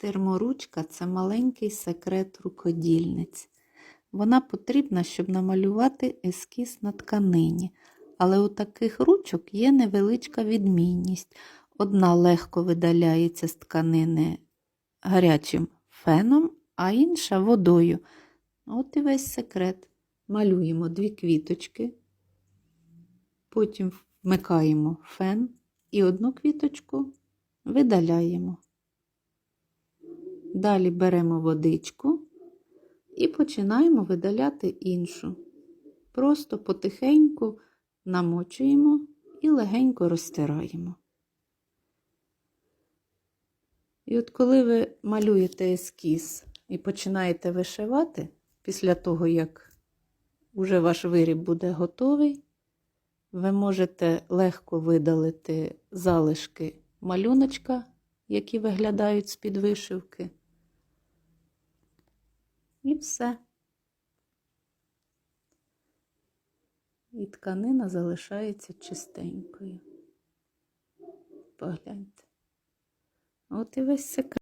Терморучка це маленький секрет рукодільниць. Вона потрібна, щоб намалювати ескіз на тканині. Але у таких ручок є невеличка відмінність. Одна легко видаляється з тканини гарячим феном, а інша водою. От і весь секрет. Малюємо дві квіточки, потім вмикаємо фен і одну квіточку видаляємо. Далі беремо водичку і починаємо видаляти іншу. Просто потихеньку намочуємо і легенько розтираємо. І от коли ви малюєте ескіз і починаєте вишивати, після того, як уже ваш виріб буде готовий, ви можете легко видалити залишки малюночка, які виглядають з-під вишивки. І все. І тканина залишається чистенькою. Погляньте. От і весь секрет.